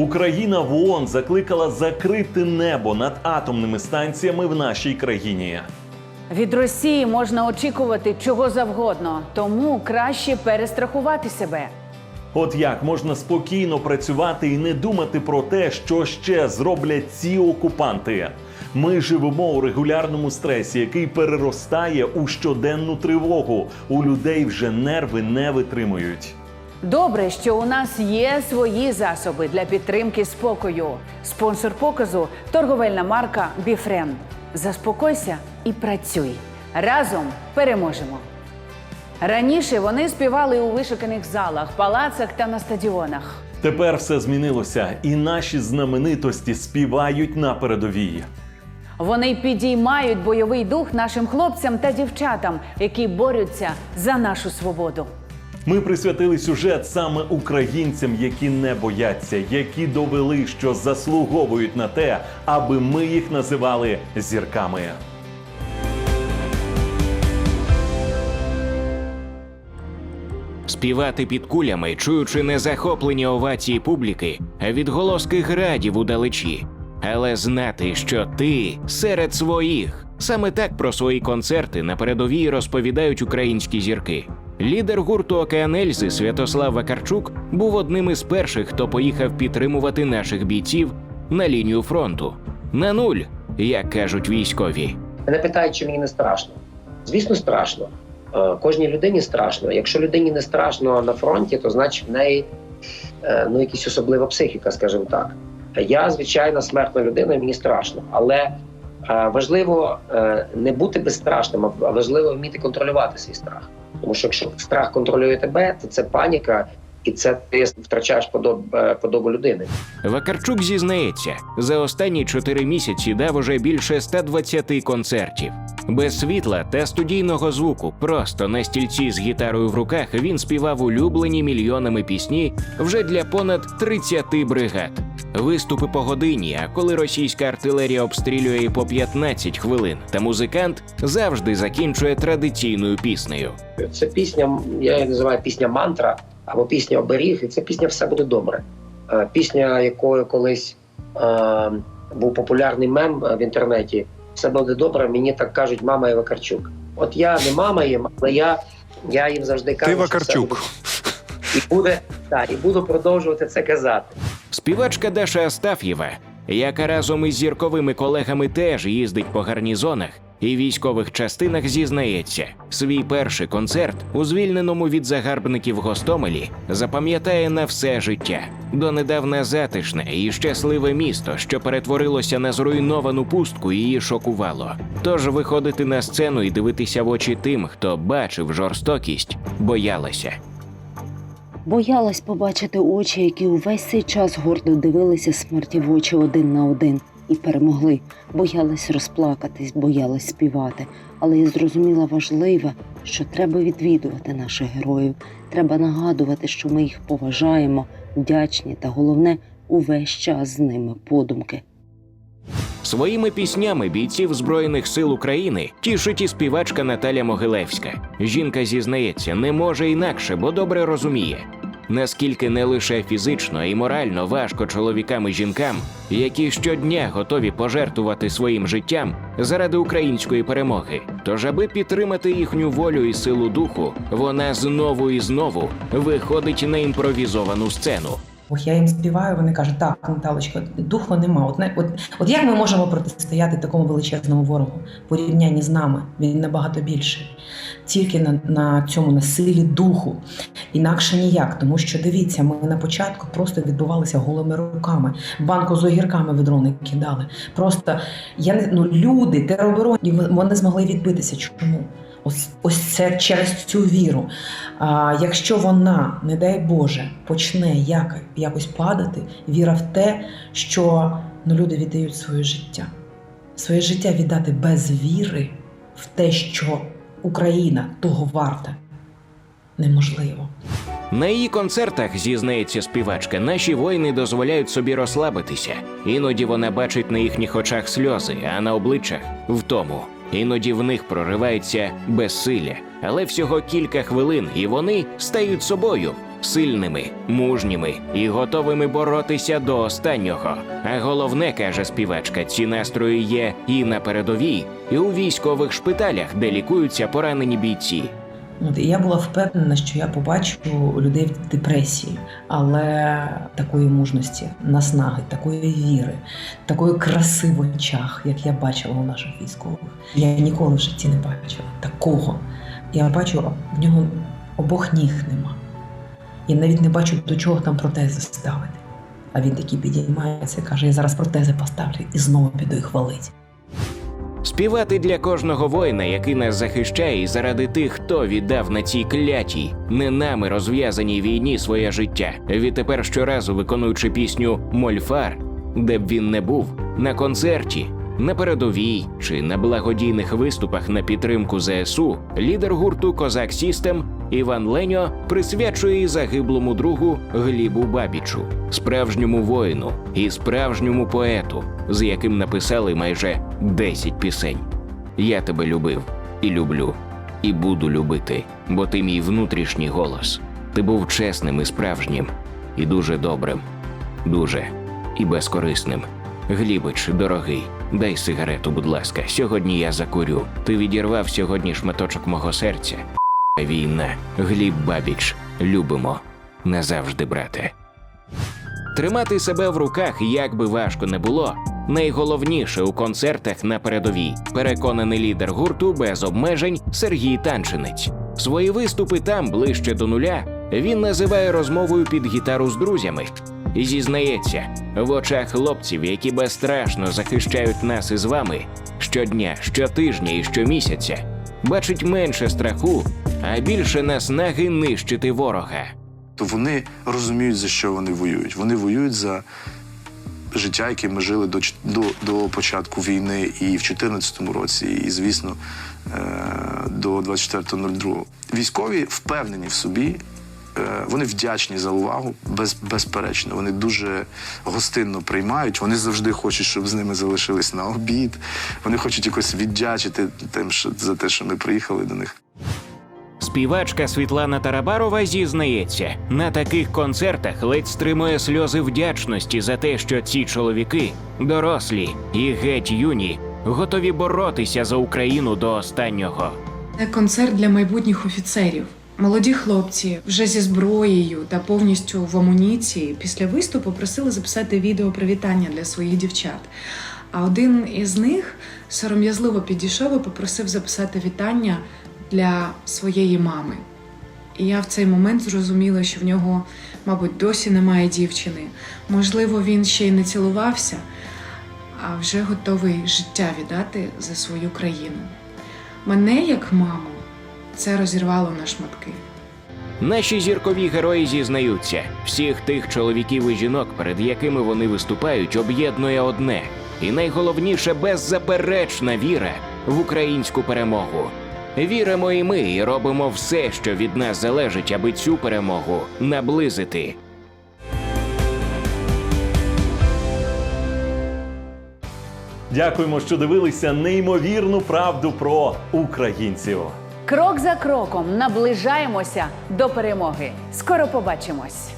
Україна в ООН закликала закрити небо над атомними станціями в нашій країні. Від Росії можна очікувати чого завгодно, тому краще перестрахувати себе. От як можна спокійно працювати і не думати про те, що ще зроблять ці окупанти. Ми живемо у регулярному стресі, який переростає у щоденну тривогу. У людей вже нерви не витримують. Добре, що у нас є свої засоби для підтримки спокою. Спонсор показу торговельна марка Біфрен. Заспокойся і працюй. Разом переможемо. Раніше вони співали у вишуканих залах, палацах та на стадіонах. Тепер все змінилося, і наші знаменитості співають на передовій. Вони підіймають бойовий дух нашим хлопцям та дівчатам, які борються за нашу свободу. Ми присвятили сюжет саме українцям, які не бояться, які довели, що заслуговують на те, аби ми їх називали зірками. Співати під кулями, чуючи незахоплені овації публіки, відголоски градів удалечі. Але знати, що ти серед своїх. Саме так про свої концерти на передовій розповідають українські зірки. Лідер гурту Океан Ельзи Святослав Вакарчук був одним із перших, хто поїхав підтримувати наших бійців на лінію фронту. На нуль, як кажуть військові. Мене питають, чи мені не страшно. Звісно, страшно. Е, Кожній людині страшно. Якщо людині не страшно на фронті, то значить в неї е, ну, якась особлива психіка, скажімо так. Я, звичайна смертна людина, мені страшно. Але важливо е, не бути безстрашним, а важливо вміти контролювати свій страх. Тому що якщо страх контролює тебе, то це паніка, і це ти втрачаєш подоб, е, подобу людини. Вакарчук зізнається, за останні чотири місяці дав уже більше 120 концертів. Без світла та студійного звуку, просто на стільці з гітарою в руках він співав улюблені мільйонами пісні вже для понад 30 бригад. Виступи по годині, а коли російська артилерія обстрілює і по 15 хвилин, та музикант завжди закінчує традиційною піснею. Це пісня, я її називаю пісня мантра або пісня оберіг, і це пісня все буде добре. Е, Пісня, якою колись е, був популярний мем е, в інтернеті. Все буде добре, мені так кажуть мама і Вакарчук. От я не мама їм, але я, я їм завжди кажу. Ти що все буде- І буде так, і буду продовжувати це казати. Співачка Даша Астаф'єва, яка разом із зірковими колегами теж їздить по гарнізонах і військових частинах, зізнається, свій перший концерт у звільненому від загарбників Гостомелі запам'ятає на все життя. Донедавна затишне і щасливе місто, що перетворилося на зруйновану пустку, її шокувало. Тож виходити на сцену і дивитися в очі тим, хто бачив жорстокість, боялася. Боялась побачити очі, які увесь цей час гордо дивилися смерті в очі один на один і перемогли. Боялась розплакатись, боялась співати. Але я зрозуміла важливе, що треба відвідувати наших героїв. Треба нагадувати, що ми їх поважаємо, вдячні та головне увесь час з ними подумки. Своїми піснями бійців Збройних сил України тішить і співачка Наталя Могилевська. Жінка зізнається, не може інакше, бо добре розуміє, наскільки не лише фізично й морально важко чоловікам і жінкам, які щодня готові пожертвувати своїм життям заради української перемоги. Тож, аби підтримати їхню волю і силу духу, вона знову і знову виходить на імпровізовану сцену. Ох, я їм співаю, вони кажуть, так, Наталочко, духу нема. От, от, от як ми можемо протистояти такому величезному ворогу порівнянні з нами? Він набагато більший. Тільки на, на цьому на силі духу. Інакше ніяк. Тому що дивіться, ми на початку просто відбувалися голими руками. Банку з огірками в дрони кидали. Просто я не ну, люди, теробороні, вони змогли відбитися. Чому? Ось, ось це через цю віру. А якщо вона, не дай Боже, почне як, якось падати, віра в те, що ну, люди віддають своє життя. Своє життя віддати без віри в те, що Україна того варта, неможливо. На її концертах, зізнається співачка, наші воїни дозволяють собі розслабитися. Іноді вона бачить на їхніх очах сльози, а на обличчях втому. Іноді в них проривається безсилля, але всього кілька хвилин, і вони стають собою. сильними, мужніми і готовими боротися до останнього. А головне, каже співачка, ці настрої є і на передовій, і у військових шпиталях, де лікуються поранені бійці. От, і я була впевнена, що я побачу людей в депресії, але такої мужності, наснаги, такої віри, такої краси в очах, як я бачила у наших військових, я ніколи в житті не бачила такого. Я бачу, в нього обох ніг нема. Я навіть не бачу, до чого там протези ставити. А він такий підіймається і каже: я зараз протези поставлю і знову піду їх валить. Співати для кожного воїна, який нас захищає, і заради тих, хто віддав на цій клятій, не нами розв'язаній війні своє життя. Відтепер щоразу виконуючи пісню Мольфар, де б він не був, на концерті, на передовій чи на благодійних виступах на підтримку ЗСУ, лідер гурту Козак Сістем Іван Леньо присвячує і загиблому другу Глібу Бабічу, справжньому воїну і справжньому поету, з яким написали майже 10 пісень. Я тебе любив і люблю, і буду любити, бо ти мій внутрішній голос. Ти був чесним і справжнім, і дуже добрим, дуже і безкорисним. Глібич, дорогий, дай сигарету, будь ласка. Сьогодні я закурю. Ти відірвав сьогодні шматочок мого серця. Війна, Гліб Бабіч, любимо назавжди, брате. Тримати себе в руках, як би важко не було, найголовніше у концертах на передовій. Переконаний лідер гурту без обмежень Сергій Танчинець. Свої виступи там ближче до нуля він називає розмовою під гітару з друзями. І зізнається, в очах хлопців, які безстрашно захищають нас із вами щодня, щотижня і щомісяця, бачить менше страху, а більше наснаги нищити ворога. то вони розуміють, за що вони воюють. Вони воюють за життя, яке ми жили до, до, до початку війни і в 2014 році, і, звісно, е, до 24.02. Військові впевнені в собі. е, Вони вдячні за увагу, без, безперечно. Вони дуже гостинно приймають. Вони завжди хочуть, щоб з ними залишились на обід. Вони хочуть якось віддячити тим, що за те, що ми приїхали до них. Співачка Світлана Тарабарова зізнається, на таких концертах ледь стримує сльози вдячності за те, що ці чоловіки, дорослі і геть юні, готові боротися за Україну до останнього. Це концерт для майбутніх офіцерів. Молоді хлопці вже зі зброєю та повністю в амуніції після виступу просили записати відео привітання для своїх дівчат. А один із них сором'язливо підійшов і попросив записати вітання для своєї мами. І я в цей момент зрозуміла, що в нього, мабуть, досі немає дівчини. Можливо, він ще й не цілувався, а вже готовий життя віддати за свою країну. Мене, як маму, це розірвало на шматки. Наші зіркові герої зізнаються, всіх тих чоловіків і жінок, перед якими вони виступають, об'єднує одне, і найголовніше беззаперечна віра в українську перемогу. Віримо і ми, і робимо все, що від нас залежить, аби цю перемогу наблизити. Дякуємо, що дивилися неймовірну правду про українців. Крок за кроком наближаємося до перемоги. Скоро побачимось.